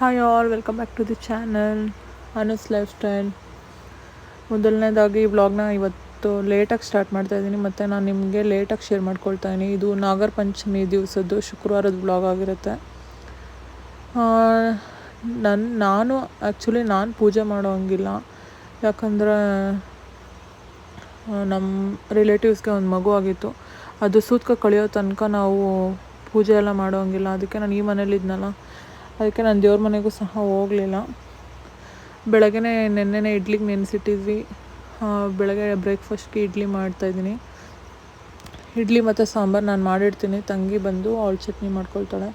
Hi all welcome back to the channel Anu's lifestyle ಮೊದಲನೇದಾಗಿ ಈ ವ್ಲಾಗ್ನ ಇವತ್ತು ಲೇಟಾಗಿ ಸ್ಟಾರ್ಟ್ ಮಾಡ್ತಾ ಇದ್ದೀನಿ. ಮತ್ತು ನಾನು ನಿಮಗೆ ಲೇಟಾಗಿ ಶೇರ್ ಮಾಡ್ಕೊಳ್ತಾ ಇದ್ದೀನಿ. ಇದು ನಾಗರ ಪಂಚಮಿ ದಿವಸದ್ದು ಶುಕ್ರವಾರದ ಬ್ಲಾಗ್ ಆಗಿರುತ್ತೆ. ನನ್ನ ನಾನು ಆ್ಯಕ್ಚುಲಿ ನಾನು ಪೂಜೆ ಮಾಡೋ ಹಂಗಿಲ್ಲ. ಯಾಕಂದರೆ ನಮ್ಮ ರಿಲೇಟಿವ್ಸ್ಗೆ ಒಂದು ಮಗು ಆಗಿತ್ತು. ಅದು ಸೂತ್ಕ ಕಳೆಯೋ ತನಕ ನಾವು ಪೂಜೆ ಎಲ್ಲ ಮಾಡೋ ಹಂಗಿಲ್ಲ. ಅದಕ್ಕೆ ನಾನು ಈ ಮನೇಲಿದ್ನಲ್ಲ ಅದಕ್ಕೆ ನಾನು ದೇವ್ರ ಮನೆಗೂ ಸಹ ಹೋಗಲಿಲ್ಲ. ಬೆಳಗ್ಗೆ ನೆನ್ನೆನೇ ಇಡ್ಲಿಗೆ ನೆನೆಸಿಟ್ಟಿದ್ವಿ. ಬೆಳಗ್ಗೆ ಬ್ರೇಕ್ಫಾಸ್ಟ್ಗೆ ಇಡ್ಲಿ ಮಾಡ್ತಾಯಿದ್ದೀನಿ ಇಡ್ಲಿ ಮತ್ತು ಸಾಂಬಾರು ನಾನು ಮಾಡಿಡ್ತೀನಿ. ತಂಗಿ ಬಂದು ಅವಳು ಚಟ್ನಿ ಮಾಡ್ಕೊಳ್ತಾಳೆ.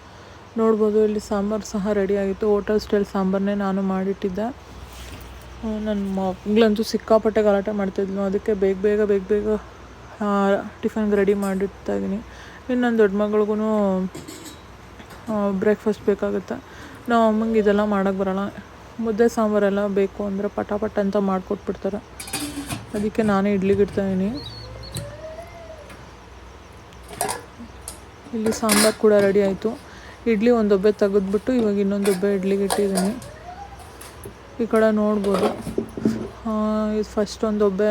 ನೋಡ್ಬೋದು ಇಲ್ಲಿ ಸಾಂಬಾರು ಸಹ ರೆಡಿಯಾಗಿತ್ತು ಹೋಟೆಲ್ ಸ್ಟೈಲ್ ಸಾಂಬಾರನ್ನೇ ನಾನು ಮಾಡಿಟ್ಟಿದ್ದೆ. ನನ್ನ ಮಗಳಂತೂ ಸಿಕ್ಕಾಪಟ್ಟೆ ಗಲಾಟೆ ಮಾಡ್ತಾಯಿದ್ಲು ಅದಕ್ಕೆ ಬೇಗ ಬೇಗ ಬೇಗ ಬೇಗ ಟಿಫನ್ಗೆ ರೆಡಿ ಮಾಡಿಡ್ತಾ ಇದ್ದೀನಿ. ಇನ್ನು ನನ್ನ ದೊಡ್ಡ ಮಗಳಿಗೂ ಬ್ರೇಕ್ಫಾಸ್ಟ್ ಬೇಕಾಗುತ್ತೆ. ನಾವು ಅಮ್ಮಂಗೆ ಇದೆಲ್ಲ ಮಾಡೋಕ್ಕೆ ಬರೋಲ್ಲ. ಮುದ್ದೆ ಸಾಂಬಾರೆಲ್ಲ ಬೇಕು ಅಂದರೆ ಪಟ ಪಟ ಅಂತ ಮಾಡಿಕೊಟ್ಬಿಡ್ತಾರೆ. ಅದಕ್ಕೆ ನಾನೇ ಇಡ್ಲಿಗೆ ಇಡ್ತಾಯಿದ್ದೀನಿ. ಇಲ್ಲಿ ಸಾಂಬಾರು ಕೂಡ ರೆಡಿ ಆಯಿತು. ಇಡ್ಲಿ ಒಂದು ಒಬ್ಬೆ ತೆಗೆದ್ಬಿಟ್ಟು ಇವಾಗ ಇನ್ನೊಂದು ಒಬ್ಬೆ ಇಡ್ಲಿಗೆ ಇಟ್ಟಿದ್ದೀನಿ. ಈ ಕಡೆ ನೋಡ್ಬೋದು. ಇದು ಫಸ್ಟ್ ಒಂದು ಒಬ್ಬೆ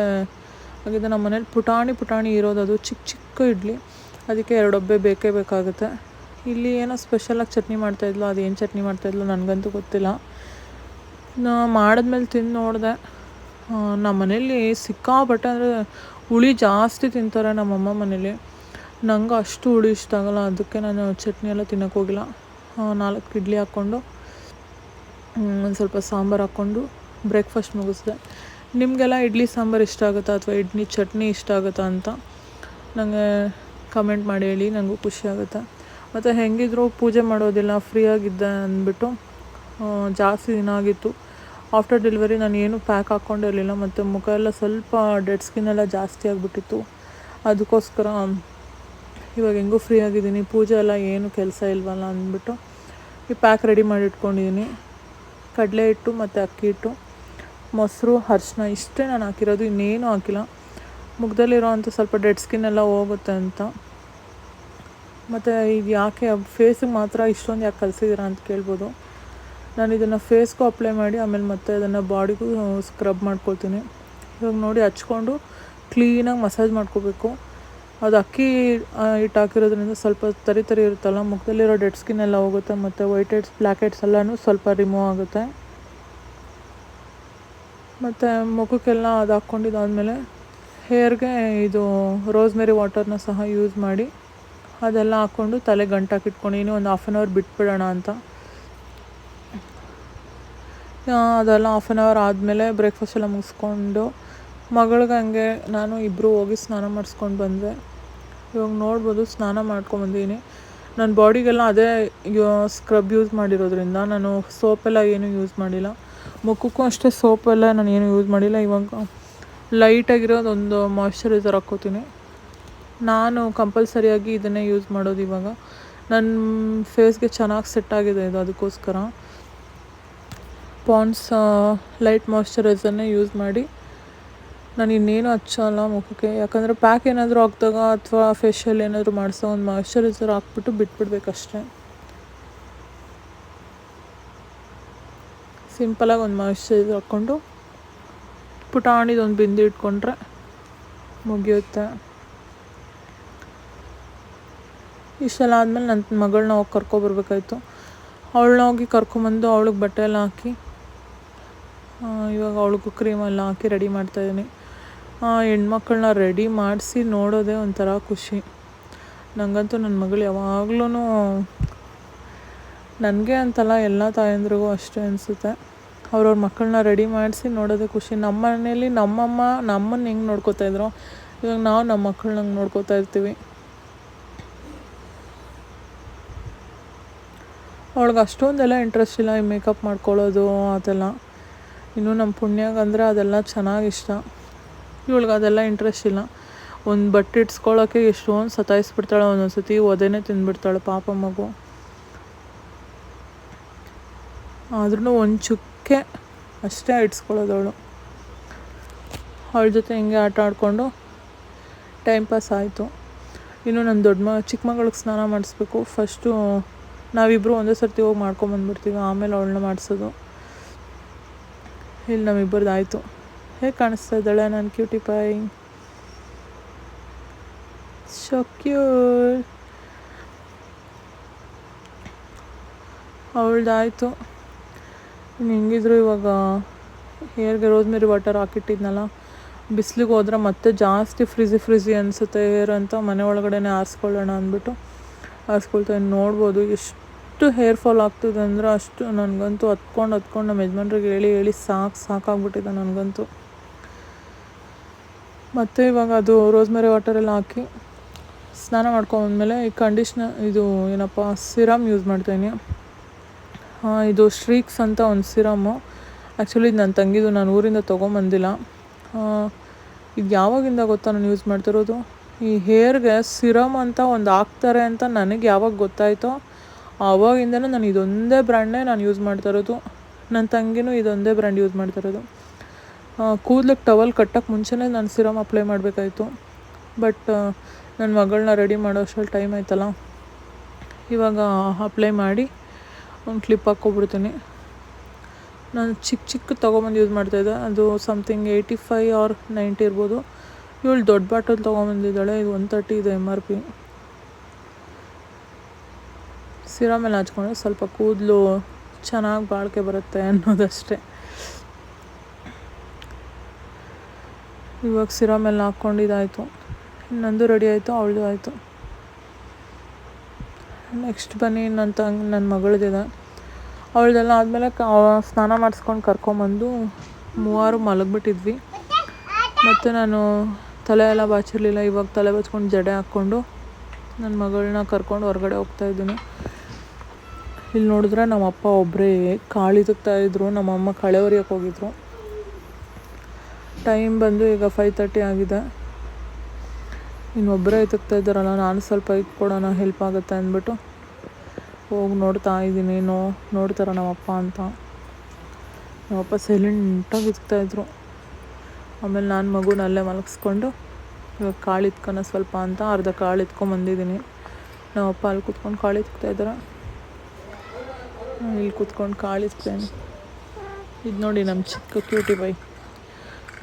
ಆಗಿದೆ ನಮ್ಮ ಮನೇಲಿ ಪುಟಾಣಿ ಪುಟಾಣಿ ಇರೋದು. ಅದು ಚಿಕ್ಕ ಚಿಕ್ಕ ಇಡ್ಲಿ. ಅದಕ್ಕೆ ಎರಡೊಬ್ಬೆ ಬೇಕೇ ಬೇಕಾಗುತ್ತೆ. ಇಲ್ಲಿ ಏನೋ ಸ್ಪೆಷಲಾಗಿ ಚಟ್ನಿ ಮಾಡ್ತಾಯಿದ್ಲು ಅದೇನು ಚಟ್ನಿ ಮಾಡ್ತಾಯಿದ್ಲು ನನಗಂತೂ ಗೊತ್ತಿಲ್ಲ. ನಾ ಮಾಡಿದ್ಮೇಲೆ ತಿಂದು ನೋಡಿದೆ. ನಮ್ಮ ಮನೇಲಿ ಸಿಕ್ಕಾಪಟ್ಟೆ ಅಂದರೆ ಹುಳಿ ಜಾಸ್ತಿ ತಿಂತಾರೆ ನಮ್ಮಮ್ಮ ಮನೇಲಿ. ನಂಗೆ ಅಷ್ಟು ಹುಳಿ ಇಷ್ಟ ಆಗಲ್ಲ, ಅದಕ್ಕೆ ನಾನು ಚಟ್ನಿ ಎಲ್ಲ ತಿನ್ನೋಕೆ ಹೋಗಿಲ್ಲ. ನಾಲ್ಕು ಇಡ್ಲಿ ಹಾಕ್ಕೊಂಡು ಒಂದು ಸ್ವಲ್ಪ ಸಾಂಬಾರು ಹಾಕ್ಕೊಂಡು ಬ್ರೇಕ್ಫಾಸ್ಟ್ ಮುಗಿಸ್ದೆ. ನಿಮಗೆಲ್ಲ ಇಡ್ಲಿ ಸಾಂಬಾರು ಇಷ್ಟ ಆಗುತ್ತಾ ಅಥವಾ ಇಡ್ಲಿ ಚಟ್ನಿ ಇಷ್ಟ ಆಗುತ್ತಾ ಅಂತ ನನಗೆ ಕಮೆಂಟ್ ಮಾಡಿ ಹೇಳಿ ನನಗೂ ಖುಷಿ ಆಗುತ್ತೆ. ಮತ್ತು ಹೆಂಗಿದ್ರು ಪೂಜೆ ಮಾಡೋದಿಲ್ಲ, ಫ್ರೀಯಾಗಿದ್ದೆ ಅಂದ್ಬಿಟ್ಟು ಜಾಸ್ತಿ ದಿನ ಆಗಿತ್ತು. ಆಫ್ಟರ್ ಡೆಲಿವರಿ ನಾನು ಏನು ಪ್ಯಾಕ್ ಹಾಕ್ಕೊಂಡಿರಲಿಲ್ಲ ಮತ್ತು ಮುಖ ಎಲ್ಲ ಸ್ವಲ್ಪ ಡೆಡ್ ಸ್ಕಿನ್ ಎಲ್ಲ ಜಾಸ್ತಿ ಆಗಿಬಿಟ್ಟಿತ್ತು. ಅದಕ್ಕೋಸ್ಕರ, ಇವಾಗ ಹೆಂಗೂ ಫ್ರೀ ಆಗಿದ್ದೀನಿ, ಪೂಜೆ ಎಲ್ಲ ಏನು ಕೆಲಸ ಇಲ್ವಲ್ಲ ಅಂದ್ಬಿಟ್ಟು ಈ ಪ್ಯಾಕ್ ರೆಡಿ ಮಾಡಿ ಇಟ್ಕೊಂಡಿದ್ದೀನಿ. ಕಡಲೆ ಹಿಟ್ಟು ಮತ್ತು ಅಕ್ಕಿ ಹಿಟ್ಟು, ಮೊಸರು ಅರ್ಶಿನ ಇಷ್ಟೇ ನಾನು ಹಾಕಿರೋದು, ಇನ್ನೇನು ಹಾಕಿಲ್ಲ. ಮುಖದಲ್ಲಿರೋ ಅಂಥ ಸ್ವಲ್ಪ ಡೆಡ್ ಸ್ಕಿನ್ ಎಲ್ಲ ಹೋಗುತ್ತೆ ಅಂತ. ಮತ್ತು ಇದು ಯಾಕೆ ಫೇಸಿಗೆ ಮಾತ್ರ ಇಷ್ಟೊಂದು ಯಾಕೆ ಕಲಿಸಿದ್ದೀರಾ ಅಂತ ಕೇಳ್ಬೋದು. ನಾನು ಇದನ್ನು ಫೇಸ್ಗೂ ಅಪ್ಲೈ ಮಾಡಿ, ಆಮೇಲೆ ಮತ್ತೆ ಅದನ್ನು ಬಾಡಿಗೂ ಸ್ಕ್ರಬ್ ಮಾಡ್ಕೊಳ್ತೀನಿ. ಇವಾಗ ನೋಡಿ ಹಚ್ಕೊಂಡು ಕ್ಲೀನಾಗಿ ಮಸಾಜ್ ಮಾಡ್ಕೋಬೇಕು. ಅದು ಅಕ್ಕಿ ಹಿಟ್ಟು ಹಾಕಿರೋದ್ರಿಂದ ಸ್ವಲ್ಪ ತರಿ ತರಿ ಇರುತ್ತಲ್ಲ, ಮುಖದಲ್ಲಿರೋ ಡೆಡ್ ಸ್ಕಿನ್ ಎಲ್ಲ ಹೋಗುತ್ತೆ, ಮತ್ತು ವೈಟ್ ಹೆಡ್ಸ್ ಬ್ಲ್ಯಾಕ್ ಹೆಡ್ಸ್ ಎಲ್ಲನೂ ಸ್ವಲ್ಪ ರಿಮೂವ್ ಆಗುತ್ತೆ. ಮತ್ತು ಮುಖಕ್ಕೆಲ್ಲ ಅದು ಹಾಕ್ಕೊಂಡಿದ್ದಾದಮೇಲೆ ಹೇರ್ಗೆ ಇದು ರೋಸ್ಮೆರಿ ವಾಟರ್ನ ಸಹ ಯೂಸ್ ಮಾಡಿ. ಅದೆಲ್ಲ ಹಾಕ್ಕೊಂಡು ತಲೆ ಗಂಟಾಕಿಟ್ಕೊಂಡಿನಿ ಒಂದು ಹಾಫ್ ಆನ್ ಅವರ್ ಬಿಟ್ಬಿಡೋಣ ಅಂತ. ಅದೆಲ್ಲ ಹಾಫ್ ಆನ್ ಅವರ್ ಆದಮೇಲೆ ಬ್ರೇಕ್ಫಾಸ್ಟ್ ಎಲ್ಲ ಮುಗಿಸ್ಕೊಂಡು ಮಗಳಿಗೆ ಹಂಗೆ ನಾನು ಇಬ್ಬರು ಹೋಗಿ ಸ್ನಾನ ಮಾಡಿಸ್ಕೊಂಡು ಬಂದೆ. ಇವಾಗ ನೋಡ್ಬೋದು ಸ್ನಾನ ಮಾಡ್ಕೊಂಬಂದಿನಿ ನನ್ನ ಬಾಡಿಗೆಲ್ಲ ಅದೇ ಸ್ಕ್ರಬ್ ಯೂಸ್ ಮಾಡಿರೋದ್ರಿಂದ ನಾನು ಸೋಪೆಲ್ಲ ಏನೂ ಯೂಸ್ ಮಾಡಿಲ್ಲ. ಮುಖಕ್ಕೂ ಅಷ್ಟೇ ಸೋಪೆಲ್ಲ ನಾನು ಏನು ಯೂಸ್ ಮಾಡಿಲ್ಲ. ಇವಾಗ ಲೈಟಾಗಿರೋದೊಂದು ಮಾಯ್ಶ್ಚರೈಸರ್ ಹಾಕ್ಕೋತೀನಿ. ನಾನು ಕಂಪಲ್ಸರಿಯಾಗಿ ಇದನ್ನೇ ಯೂಸ್ ಮಾಡೋದು ಇವಾಗ. ನನ್ನ ಫೇಸ್ಗೆ ಚೆನ್ನಾಗಿ ಸೆಟ್ ಆಗಿದೆ ಇದು ಅದಕ್ಕೋಸ್ಕರ. ಪಾಂಡ್ಸ್ ಲೈಟ್ ಮಾಯ್ಶ್ಚರೈಸರ್ನೇ ಯೂಸ್ ಮಾಡಿ. ನಾನು ಇನ್ನೇನು ಹಚ್ಚಲ್ಲ ಮುಖಕ್ಕೆ. ಯಾಕಂದರೆ ಪ್ಯಾಕ್ ಏನಾದರೂ ಹಾಕಿದಾಗ ಅಥವಾ ಫೇಶಿಯಲ್ ಏನಾದರೂ ಮಾಡಿಸೋ ಒಂದು ಮಾಯ್ಶ್ಚರೈಸರ್ ಹಾಕ್ಬಿಟ್ಟು ಬಿಟ್ಬಿಡ್ಬೇಕಷ್ಟೆ. ಸಿಂಪಲಾಗಿ ಒಂದು ಮಾಯ್ಶ್ಚರೈಸರ್ ಹಾಕ್ಕೊಂಡು ಪುಟಾಣಿದೊಂದು ಬಿಂದು ಇಟ್ಕೊಂಡ್ರೆ ಮುಗಿಯುತ್ತೆ. ಇಷ್ಟೆಲ್ಲ ಆದಮೇಲೆ ನನ್ನ ಮಗಳನ್ನ ಹೋಗಿ ಕರ್ಕೊಬರ್ಬೇಕಾಯ್ತು. ಅವಳನ್ನ ಹೋಗಿ ಕರ್ಕೊಂಬಂದು ಅವಳಿಗೆ ಬಟ್ಟೆ ಎಲ್ಲ ಹಾಕಿ ಇವಾಗ ಅವಳಿಗೂ ಕ್ರೀಮೆಲ್ಲ ಹಾಕಿ ರೆಡಿ ಮಾಡ್ತಾಯಿದ್ದೀನಿ ಹೆಣ್ಮಕ್ಳನ್ನ ರೆಡಿ ಮಾಡಿಸಿ ನೋಡೋದೇ ಒಂಥರ ಖುಷಿ. ನನಗಂತೂ ನನ್ನ ಮಗಳು ಯಾವಾಗ್ಲೂ ನನಗೆ ಅಂತಲ್ಲ ಎಲ್ಲ ತಾಯಂದ್ರಿಗೂ ಅಷ್ಟೇ ಅನಿಸುತ್ತೆ. ಅವ್ರವ್ರ ಮಕ್ಕಳನ್ನ ರೆಡಿ ಮಾಡಿಸಿ ನೋಡೋದೇ ಖುಷಿ. ನಮ್ಮ ಮನೇಲಿ ನಮ್ಮಮ್ಮ ನಮ್ಮನ್ನು ಹೆಂಗೆ ನೋಡ್ಕೋತಾ ಇದ್ರು, ಇವಾಗ ನಾವು ನಮ್ಮ ಮಕ್ಕಳನ್ನ ನೋಡ್ಕೋತಾ ಇರ್ತೀವಿ. ಅವಳಿಗೆ ಅಷ್ಟೊಂದೆಲ್ಲ ಇಂಟ್ರೆಸ್ಟ್ ಇಲ್ಲ, ಈ ಮೇಕಪ್ ಮಾಡ್ಕೊಳ್ಳೋದು, ಅದೆಲ್ಲ. ಇನ್ನು ನಮ್ಮ ಪುಣ್ಯಾಗ ಅಂದರೆ ಅದೆಲ್ಲ ಚೆನ್ನಾಗಿ ಇಷ್ಟ. ಇವಳಿಗೆ ಅದೆಲ್ಲ ಇಂಟ್ರೆಸ್ಟ್ ಇಲ್ಲ. ಒಂದು ಬಟ್ಟೆ ಇಟ್ಸ್ಕೊಳ್ಳೋಕ್ಕೆ ಎಷ್ಟೊಂದು ಸತಾಯಿಸ್ಬಿಡ್ತಾಳೆ ಒಂದೊಂದು ಸತಿ ಒದೆನೇ ತಿಂದ್ಬಿಡ್ತಾಳೆ ಪಾಪ ಮಗು. ಆದ್ರೂ ಒಂದು ಚುಕ್ಕೆ ಅಷ್ಟೇ ಇಟ್ಸ್ಕೊಳ್ಳೋದವಳು ಅವಳ. ಜೊತೆ ಹಿಂಗೆ ಆಟ ಆಡಿಕೊಂಡು ಟೈಮ್ ಪಾಸ್ ಆಯಿತು. ಇನ್ನು ನನ್ನ ದೊಡ್ಡ ಮ, ಚಿಕ್ಕ ಮಗಳಿಗೆ ಸ್ನಾನ ಮಾಡಿಸ್ಬೇಕು. ಫಸ್ಟು ನಾವಿಬ್ಬರು ಒಂದೇ ಸರ್ತಿ ಹೋಗಿ ಮಾಡ್ಕೊಂಬಂದ್ಬಿಡ್ತೀವಿ, ಆಮೇಲೆ ಅವಳನ್ನ ಮಾಡಿಸೋದು. ಇಲ್ಲಿ ನಮ್ಮಿಬ್ಬರದ್ದು ಆಯಿತು ಹೇಗೆ ಕಾಣಿಸ್ತಾ ಇದ್ದಾಳೆ ನಾನು ಕ್ಯೂಟಿ ಪೈ ಸೊ ಅವಳ್ದಾಯಿತು. ಹೆಂಗಿದ್ರು ಇವಾಗ ಹೇರ್ಗೆ ರೋಸ್ಮೆರಿ ವಾಟರ್ ಹಾಕಿಟ್ಟಿದ್ನಲ್ಲ, ಬಿಸಿಲಿಗೆ ಹೋದ್ರೆ ಮತ್ತೆ ಜಾಸ್ತಿ ಫ್ರಿಜಿ ಫ್ರಿಜಿ ಅನಿಸುತ್ತೆ ಹೇರ್ ಅಂತ ಮನೆ ಒಳಗಡೆನೆ ಆರಿಸ್ಕೊಳ್ಳೋಣ ಅಂದ್ಬಿಟ್ಟು ಆರಿಸ್ಕೊಳ್ತಾ ನೋಡ್ಬೋದು ಎಷ್ಟು ಹೇರ್ ಫಾಲ್ ಆಗ್ತಿದೆ ಅಂದರೆ ಅಷ್ಟು ನನಗಂತೂ ಹತ್ಕೊಂಡು ಹತ್ಕೊಂಡು ನಮ್ಮ ಯಜಮಾನ್ರಿಗೆ ಹೇಳಿ ಹೇಳಿ ಸಾಕು ಸಾಕಾಗ್ಬಿಟ್ಟಿದೆ ನನಗಂತೂ. ಮತ್ತು ಇವಾಗ ಅದು ರೋಸ್ಮೆರಿ ವಾಟರೆಲ್ಲ ಹಾಕಿ ಸ್ನಾನ ಮಾಡ್ಕೊಂಡ್ಮೇಲೆ ಈ ಕಂಡೀಷ್ನರ್ ಇದು ಏನಪ್ಪ ಸಿರಮ್ ಯೂಸ್ ಮಾಡ್ತೀನಿ ಇದು ಶ್ರೀಕ್ಸ್ ಅಂತ ಒಂದು ಸಿರಮ್ಮು ಆ್ಯಕ್ಚುಲಿ ಇದು ನನ್ನ ತಂಗಿದು, ನಾನು ಊರಿಂದ ತೊಗೊಂಬಂದಿಲ್ಲ. ಇದು ಯಾವಾಗಿಂದ ಗೊತ್ತಾ ನಾನು ಯೂಸ್ ಮಾಡ್ತಿರೋದು? ಈ ಹೇರ್ಗೆ ಸಿರಮ್ ಅಂತ ಒಂದು ಹಾಕ್ತಾರೆ ಅಂತ ನನಗೆ ಯಾವಾಗ ಗೊತ್ತಾಯಿತೋ ಆವಾಗಿಂದನೂ ನಾನು ಇದೊಂದೇ ಬ್ರ್ಯಾಂಡ್ನೇ ನಾನು ಯೂಸ್ ಮಾಡ್ತಾ ಇರೋದು. ನನ್ನ ತಂಗಿನೂ ಇದೊಂದೇ ಬ್ರ್ಯಾಂಡ್ ಯೂಸ್ ಮಾಡ್ತಾ ಇರೋದು. ಟವಲ್ ಕಟ್ಟೋಕ್ಕೆ ಮುಂಚೆನೇ ನಾನು ಸಿರಮ್ ಅಪ್ಲೈ ಮಾಡಬೇಕಾಯ್ತು. ಬಟ್ ನನ್ನ ಮಗಳನ್ನ ರೆಡಿ ಮಾಡೋ ಅಷ್ಟರಲ್ಲಿ ಟೈಮ್ ಆಯ್ತಲ್ಲ. ಇವಾಗ ಅಪ್ಲೈ ಮಾಡಿ, ಒಂದು ಕ್ಲಿಪ್ ಹಾಕ್ಕೊಬಿಡ್ತೀನಿ. ನಾನು ಚಿಕ್ಕ ಚಿಕ್ಕ ತೊಗೊಂಬಂದು ಯೂಸ್ ಮಾಡ್ತಾಯಿದ್ದೆ ಅದು something eighty five or ninety ಇರ್ಬೋದು. ಇವಳು ದೊಡ್ಡ ಬಾಟಲ್ ತೊಗೊಂಬಂದಿದ್ದಾಳೆ. ಇದು ಒನ್ ತರ್ಟಿ ಇದೆ ಎಂ ಆರ್ ಪಿ ಸಿರಾ ಮೇಲೆ ಹಚ್ಕೊಂಡ್ರೆ ಸ್ವಲ್ಪ ಕೂದಲು ಚೆನ್ನಾಗಿ ಬಾಳಿಕೆ ಬರುತ್ತೆ ಅನ್ನೋದಷ್ಟೇ. ಇವಾಗ ಸಿರಾ ಮೇಲೆ ಹಾಕ್ಕೊಂಡಿದ್ದಾಯಿತು. ನಂದು ರೆಡಿ ಆಯಿತು, ಅವಳದು ಆಯಿತು. ನೆಕ್ಸ್ಟ್ ಬನ್ನಿ ನನ್ನ ತಂಗ ನನ್ನ ಮಗಳದಿದೆ. ಅವಳದೆಲ್ಲ ಆದಮೇಲೆ ಸ್ನಾನ ಮಾಡಿಸ್ಕೊಂಡು ಕರ್ಕೊಂಬಂದು ಮೂವರು ಮಲಗಿಬಿಟ್ಟಿದ್ವಿ. ಮತ್ತು ನಾನು ತಲೆ ಎಲ್ಲ ಬಾಚಿರಲಿಲ್ಲ, ಇವಾಗ ತಲೆ ಬಚ್ಕೊಂಡು ಜಡೆ ಹಾಕ್ಕೊಂಡು ನನ್ನ ಮಗಳನ್ನ ಕರ್ಕೊಂಡು ಹೊರಗಡೆ ಹೋಗ್ತಾಯಿದ್ದೀನಿ ಇಲ್ಲಿ ನೋಡಿದ್ರೆ ನಮ್ಮ ಅಪ್ಪ ಒಬ್ಬರೇ ಇದಕ್ತಾ ಇದ್ರು ನಮ್ಮಮ್ಮ ಕಳೆ ಹೊರಿಯೋಕೆ ಹೋಗಿದ್ರು. ಟೈಮ್ ಬಂದು ಈಗ ಫೈವ್ ತರ್ಟಿ ಆಗಿದೆ. ಇನ್ನೊಬ್ಬರೇ ಎತ್ತುತ್ತಾ ಇದ್ದಾರಲ್ಲ, ನಾನು ಸ್ವಲ್ಪ ಇಟ್ಕೊಡೋಣ ಹೆಲ್ಪ್ ಆಗುತ್ತೆ ಅಂದ್ಬಿಟ್ಟು ಹೋಗಿ ನೋಡ್ತಾ ಇದ್ದೀನಿ. ನೋ ನೋಡ್ತಾರ ನಮ್ಮಪ್ಪ ಅಂತ. ನಮ್ಮಪ್ಪ ಸೈಲೆಂಟಾಗಿ ಇದ್ರು. ಆಮೇಲೆ ನಾನು ಮಗುನ ಅಲ್ಲೇ ಮಲಗಿಸ್ಕೊಂಡು ಇವಾಗ ಕಾಳು ಇತ್ಕೊಳ ಸ್ವಲ್ಪ ಅಂತ ಅರ್ಧ ಕಾಳು ಇತ್ಕೊಂಬಂದಿದ್ದೀನಿ ನಮ್ಮಪ್ಪ ಅಲ್ಲಿ ಕುತ್ಕೊಂಡು ಕಾಳು ಇತ್ಕೊತಾ ಇದ್ದಾರೆ ಇಲ್ಲಿ ಕೂತ್ಕೊಂಡು ಕಾಳಿಸ್ತೇನೆ ಇದು ನೋಡಿ ನಮ್ಮ ಚಿಕ್ಕ ಕ್ಯೂಟಿ ಬೈ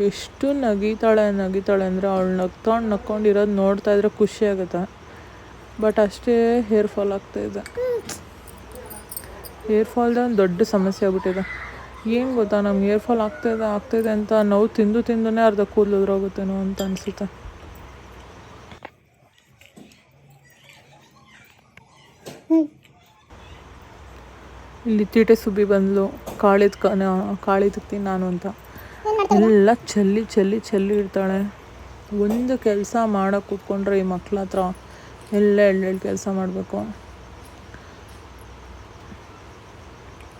ಎಷ್ಟು ನಗೀತಾಳೆ ನಗೀತಾಳೆ ಅಂದರೆ ಅವಳು ನಗ್ಕೊಂಡು ನಕ್ಕೊಂಡಿರೋದು ನೋಡ್ತಾ ಇದ್ರೆ ಖುಷಿ ಆಗುತ್ತೆ. ಬಟ್ ಅಷ್ಟೇ ಹೇರ್ ಫಾಲ್ ಆಗ್ತಾಯಿದೆ ಹೇರ್ ಫಾಲ್ದ ಒಂದು ದೊಡ್ಡ ಸಮಸ್ಯೆ ಆಗ್ಬಿಟ್ಟಿದೆ. ಏನು ಗೊತ್ತಾ, ನಮ್ಗೆ ಹೇರ್ ಫಾಲ್ ಆಗ್ತಾಯಿದೆ ಆಗ್ತಾಯಿದೆ ಅಂತ ನೋವು ತಿಂದು ತಿಂದೇ ಅರ್ಧ ಕೂದಲು ಉದುರೋಗುತ್ತೇನೋ ಅಂತ ಅನಿಸುತ್ತೆ. ಇಲ್ಲಿ ತೀಟೆ ಸುಬ್ಬಿ ಬಂದ್ಲು. ಕಾಳಿದ ಕಾಳಿದಕ್ತೀನಿ ನಾನು ಅಂತ. ಎಲ್ಲ ಚಲ್ಲಿ ಚಲ್ಲಿ ಚಲ್ಲಿ ಇರ್ತಾಳೆ. ಒಂದು ಕೆಲಸ ಮಾಡೋಕೆ ಕೂತ್ಕೊಂಡ್ರೆ ಈ ಮಕ್ಳ ಹತ್ರ ಎಲ್ಲ ಎಳ್ಳೆಳ್ಳು ಕೆಲಸ ಮಾಡಬೇಕು.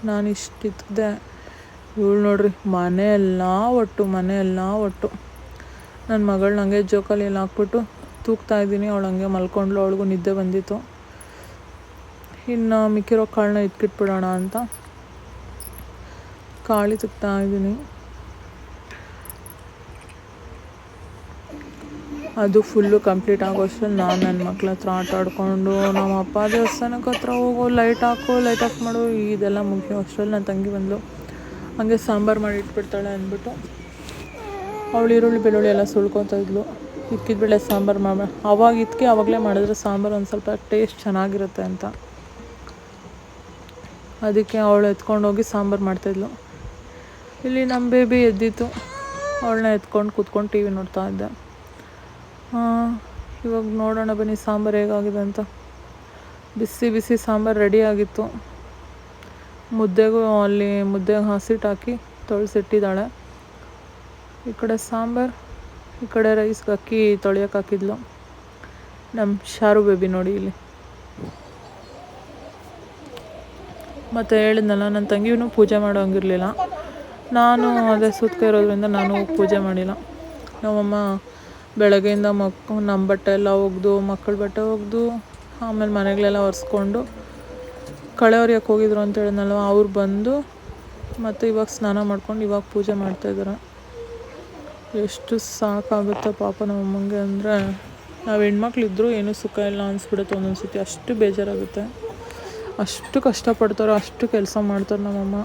ನಾನು ಇಷ್ಟಿದ್ದೆ. ಇವಳು ನೋಡ್ರಿ ಮನೆಯೆಲ್ಲ ಒಟ್ಟು ಮನೆಯೆಲ್ಲ ಒಟ್ಟು. ನನ್ನ ಮಗಳು ನನಗೆ ಜೋಕಾಲಿ ಎಲ್ಲ ಹಾಕ್ಬಿಟ್ಟು ತೂಗ್ತಾ ಇದ್ದೀನಿ. ಅವಳು ಹಂಗೆ ಮಲ್ಕೊಂಡ್ಳು. ಅವಳಿಗೂ ನಿದ್ದೆ ಬಂದಿತ್ತು. ಇನ್ನು ಮಿಕ್ಕಿರೋ ಕಾಳನ್ನ ಎತ್ಕಿಟ್ಬಿಡೋಣ ಅಂತ. ಕಾಳಿ ತುಕ್ತಾ ಇದ್ದೀನಿ ಅದು ಫುಲ್ಲು ಕಂಪ್ಲೀಟ್ ಆಗೋಷ್ಟರಲ್ಲಿ ನಾನು ನನ್ನ ಮಕ್ಳ ಹತ್ರ ಆಟ ಆಡಿಕೊಂಡು, ನಮ್ಮ ಅಪ್ಪ ದೇವಸ್ಥಾನಕ್ಕೆ ಹತ್ರ ಹೋಗೋ ಲೈಟ್ ಹಾಕೋ ಲೈಟ್ ಆಫ್ ಮಾಡು ಇದೆಲ್ಲ ಮುಗಿಯೋ ಅಷ್ಟರಲ್ಲಿ ನನ್ನ ತಂಗಿ ಬಂದಳು ಹಾಗೆ ಸಾಂಬಾರು ಮಾಡಿ ಇಟ್ಬಿಡ್ತಾಳೆ ಅಂದ್ಬಿಟ್ಟು, ಅವಳು ಈರುಳ್ಳಿ, ಬೆಳ್ಳುಳ್ಳಿ ಎಲ್ಲ ಸುಳ್ಕೊತಾ ಇದ್ಲು. ಇಕ್ಕಿದ ಸಾಂಬಾರು ಮಾಡ, ಅವಾಗ ಇದ್ಕೆ ಆವಾಗಲೇ ಮಾಡಿದ್ರೆ ಸಾಂಬಾರು ಒಂದು ಸ್ವಲ್ಪ ಟೇಸ್ಟ್ ಚೆನ್ನಾಗಿರುತ್ತೆ ಅಂತ. ಅದಕ್ಕೆ ಅವಳು ಎತ್ಕೊಂಡೋಗಿ ಸಾಂಬಾರು ಮಾಡ್ತಾಯಿದ್ಲು ಇಲ್ಲಿ ನಮ್ಮ ಬೇಬಿ ಎದ್ದಿತ್ತು. ಅವಳನ್ನ ಎತ್ಕೊಂಡು ಕೂತ್ಕೊಂಡು ಟಿ ವಿ ನೋಡ್ತಾ ಇದ್ದೆ. ಇವಾಗ ನೋಡೋಣ ಬನ್ನಿ ಸಾಂಬಾರು ಹೇಗಾಗಿದೆ ಅಂತ. ಬಿಸಿ ಬಿಸಿ ಸಾಂಬಾರು ರೆಡಿ ಆಗಿತ್ತು. ಮುದ್ದೆಗೂ ಅಲ್ಲಿ ಮುದ್ದೆಗೆ ಹಸಿಟ್ಟು ಹಾಕಿ ತೊಳೆಸಿಟ್ಟಿದ್ದಾಳೆ. ಈ ಕಡೆ ಸಾಂಬಾರು, ಈ ಕಡೆ ರೈಸ್ಗೆ ಅಕ್ಕಿ ತೊಳೆಯೋಕೆ ಹಾಕಿದ್ಲು. ನಮ್ಮ ಶಾರು ಬೇಬಿ ನೋಡಿ ಇಲ್ಲಿ. ಮತ್ತು ಹೇಳಿದ್ನಲ್ಲ ನನ್ನ ತಂಗಿಯೂ ಪೂಜೆ ಮಾಡೋ ಹಂಗಿರಲಿಲ್ಲ. ನಾನು ಅದೇ ಸುತ್ತ ಇರೋದ್ರಿಂದ ನಾನು ಪೂಜೆ ಮಾಡಿಲ್ಲ. ನಮ್ಮಮ್ಮ ಬೆಳಗ್ಗೆಯಿಂದ ಮಕ್ ನಮ್ಮ ಬಟ್ಟೆ ಎಲ್ಲ ಒಗೆದು, ಮಕ್ಕಳ ಬಟ್ಟೆ ಒಗೆದು, ಆಮೇಲೆ ಮನೆಗಳೆಲ್ಲ ಒರೆಸ್ಕೊಂಡು ಕಳೆ ಹೊರಿಯಕ್ಕೆ ಹೋಗಿದ್ರು ಅಂತ ಹೇಳಿದ್ನಲ್ವ, ಅವ್ರು ಬಂದು ಮತ್ತು ಇವಾಗ ಸ್ನಾನ ಮಾಡ್ಕೊಂಡು ಇವಾಗ ಪೂಜೆ ಮಾಡ್ತಾಯಿದ್ದಾರೆ ಎಷ್ಟು ಸಾಕಾಗುತ್ತೆ ಪಾಪ ನಮ್ಮಮ್ಮಂಗೆ ಅಂದರೆ, ನಾವು ಹೆಣ್ಮಕ್ಳಿದ್ರು ಏನೂ ಸುಖ ಇಲ್ಲ ಅನಿಸ್ಬಿಡುತ್ತೆ ಒಂದೊಂದು ಸತಿ ಅಷ್ಟು ಬೇಜಾರಾಗುತ್ತೆ. ಅಷ್ಟು ಕಷ್ಟಪಡ್ತಾರೋ, ಅಷ್ಟು ಕೆಲಸ ಮಾಡ್ತಾರೆ ನಮ್ಮಮ್ಮ.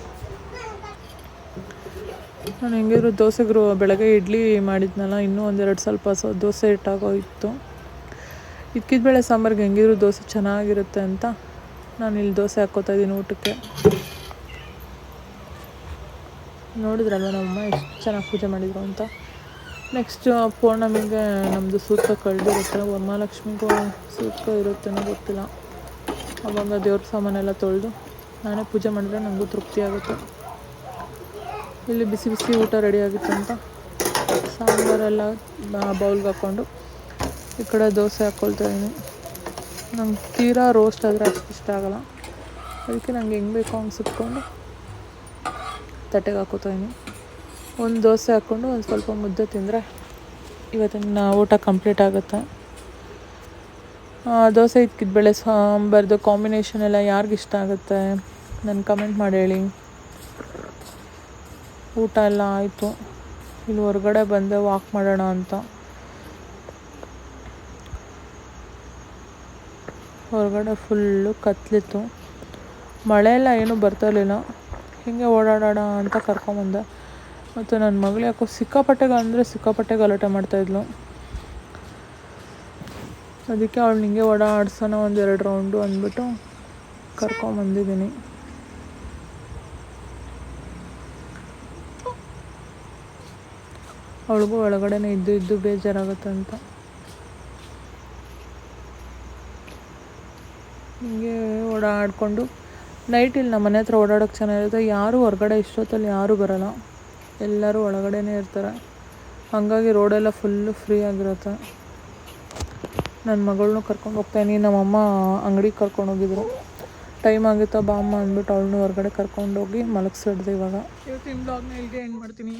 ನಾನು ಹೆಂಗಿದ್ರು ದೋಸೆಗ್ರು ಬೆಳಗ್ಗೆ ಇಡ್ಲಿ ಮಾಡಿದ್ನಲ್ಲ, ಇನ್ನೂ ಒಂದೆರಡು ಸ್ವಲ್ಪ ಸೊ, ದೋಸೆ ಇಟ್ಟಾಗೋಯಿತ್ತು ಇಕ್ಕಿದ ಸಾಂಬಾರ್ಗೆ ಹೆಂಗಿದ್ರು ದೋಸೆ ಚೆನ್ನಾಗಿರುತ್ತೆ ಅಂತ ನಾನು ಇಲ್ಲಿ ದೋಸೆ ಹಾಕ್ಕೋತಾ ಇದ್ದೀನಿ ಊಟಕ್ಕೆ. ನೋಡಿದ್ರಲ್ಲ ನಮ್ಮಮ್ಮ ಎಷ್ಟು ಚೆನ್ನಾಗಿ ಪೂಜೆ ಮಾಡಿದ್ರು ಅಂತ? ನೆಕ್ಸ್ಟ್ ಪೌರ್ಣಮಿಗೆ ನಮ್ಮದು ಸೂತ್ರ ಕಳೆದಿರುತ್ತೆ ವರಮಹಾಲಕ್ಷ್ಮಿಗೂ ಸೂತ್ರ ಇರುತ್ತೇನೋ ಗೊತ್ತಿಲ್ಲ. ಅವಾಗ ದೇವ್ರ ಸಾಮಾನೆಲ್ಲ ತೊಳೆದು ನಾನೇ ಪೂಜೆ ಮಾಡಿದ್ರೆ ನನಗೂ ತೃಪ್ತಿ ಆಗುತ್ತೆ. ಇಲ್ಲಿ ಬಿಸಿ ಬಿಸಿ ಊಟ ರೆಡಿ ಆಗಿತ್ತು ಅಂತ ಸಾಂಬಾರೆಲ್ಲ ಬೌಲ್ಗೆ ಹಾಕ್ಕೊಂಡು ಈ ಕಡೆ ದೋಸೆ ಹಾಕ್ಕೊಳ್ತಾ ಇದ್ದೀನಿ. ನಂಗೆ ತೀರಾ ರೋಸ್ಟ್ ಆದರೆ ಅಷ್ಟು ಇಷ್ಟ ಆಗೋಲ್ಲ. ಅದಕ್ಕೆ ನಂಗೆ ಹೆಂಗೆ ಬೇಕು ಹಂಗೆ ಸುತ್ಕೊಂಡು ತಟ್ಟೆಗೆ ಹಾಕೋತಾ ಇದ್ದೀನಿ. ಒಂದು ದೋಸೆ ಹಾಕ್ಕೊಂಡು ಒಂದು ಸ್ವಲ್ಪ ಮುದ್ದೆ ತಿಂದರೆ ಇವತ್ತಿನ ಊಟ ಕಂಪ್ಲೀಟ್ ಆಗುತ್ತೆ. ದೋಸೆ ಇದ್ಕಿದ ಬೇಳೆ, ಸಾಂಬಾರ್ದು ಕಾಂಬಿನೇಷನ್ ಎಲ್ಲ ಯಾರಿಗಿಷ್ಟ ಆಗುತ್ತೆ? ನನ್ನ ಕಮೆಂಟ್ ಮಾಡಿ ಹೇಳಿ. ಊಟ ಎಲ್ಲ ಆಯಿತು. ಇಲ್ಲಿ ಹೊರಗಡೆ ಬಂದೆ ವಾಕ್ ಮಾಡೋಣ ಅಂತ. ಹೊರಗಡೆ ಫುಲ್ಲು ಕತ್ಲಿತ್ತು. ಮಳೆ ಎಲ್ಲ ಏನೂ ಬರ್ತಾ ಇರಲಿಲ್ಲ. ಹೀಗೆ ಓಡಾಡೋಣ ಅಂತ ಕರ್ಕೊಂಬಂದೆ. ಮತ್ತು ನನ್ನ ಮಗಳು ಯಾಕೋ ಸಿಕ್ಕಾಪಟ್ಟೆಗೆ ಅಂದರೆ ಸಿಕ್ಕಾಪಟ್ಟೆ ಗಲಾಟೆ ಮಾಡ್ತಾಯಿದ್ಲು ಅದಕ್ಕೆ ಅವಳು ಹಿಂಗೆ ಓಡಾಡ್ಸೋಣ ಎರಡು ರೌಂಡು ಅಂದ್ಬಿಟ್ಟು ಕರ್ಕೊಂಬಂದಿದ್ದೀನಿ. ಅವಳಿಗೂ ಒಳಗಡೆನೇ ಇದ್ದು ಇದ್ದು ಬೇಜಾರಾಗುತ್ತೆ ಅಂತ. ಹಿಂಗೆ ಓಡಾಡಿಕೊಂಡು ನೈಟ್ ಇಲ್ಲಿ ನಮ್ಮ ಮನೆ ಹತ್ರ ಓಡಾಡೋಕ್ಕೆ ಚೆನ್ನಾಗಿರುತ್ತೆ. ಯಾರೂ ಹೊರಗಡೆ ಇಷ್ಟೊತ್ತಲ್ಲಿ ಯಾರೂ ಬರೋಲ್ಲ. ಎಲ್ಲರೂ ಒಳಗಡೆನೇ ಇರ್ತಾರೆ. ಹಾಗಾಗಿ ರೋಡೆಲ್ಲ ಫುಲ್ಲು ಫ್ರೀ ಆಗಿರುತ್ತೆ. ನನ್ನ ಮಗಳನ್ನೂ ಕರ್ಕೊಂಡು ಹೋಗ್ತಾಯಿನಿ ನಮ್ಮಮ್ಮ ಅಂಗಡಿಗೆ ಕರ್ಕೊಂಡು ಹೋಗಿದ್ರು. ಟೈಮ್ ಆಗಿತ್ತಾ, ಬಾ ಅಮ್ಮ ಅಂದ್ಬಿಟ್ಟು ಅವಳನ್ನೂ ಹೊರಗಡೆ ಕರ್ಕೊಂಡೋಗಿ ಮಲಗಿಸಿಡ್ದೆ ಇವಾಗ. ಇವತ್ತಿನ ಬ್ಲಾಗ್ನ ಇಲ್ಲಿಗೆ ಎಂಡ್ ಮಾಡ್ತೀನಿ.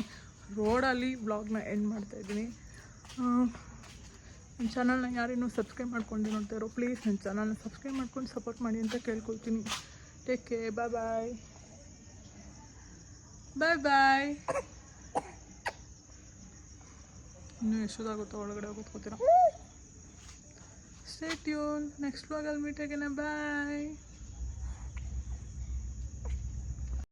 ರೋಡಲ್ಲಿ ಬ್ಲಾಗ್ನ ಎಂಡ್ ಮಾಡ್ತಾಯಿದ್ದೀನಿ ನನ್ನ ಚಾನಲ್ನ ಯಾರೇನೂ ಸಬ್ಸ್ಕ್ರೈಬ್ ಮಾಡ್ಕೊಂಡು ಇರೋ ಪ್ಲೀಸ್ ನನ್ನ ಚಾನಲ್ನ ಸಬ್ಸ್ಕ್ರೈಬ್ ಮಾಡ್ಕೊಂಡು ಸಪೋರ್ಟ್ ಮಾಡಿ ಅಂತ ಕೇಳ್ಕೊಳ್ತೀನಿ. ಟೇಕ್ ಕೇರ್ ಬಾಯ್ ಬಾಯ್ ಬಾಯ್ ಬಾಯ್ ಇನ್ನೂ ಎಷ್ಟೊತ್ತಾಗುತ್ತೋ, ಒಳಗಡೆ ಕೂತ್ಕೋತೀರಾ ಸ್ಟೇ ಟ್ಯೂನ್ ನೆಕ್ಸ್ಟ್ ಬ್ಲಾಗಲ್ಲಿ ಮೀಟ್ ಆಗೇನೆ ಬಾಯ್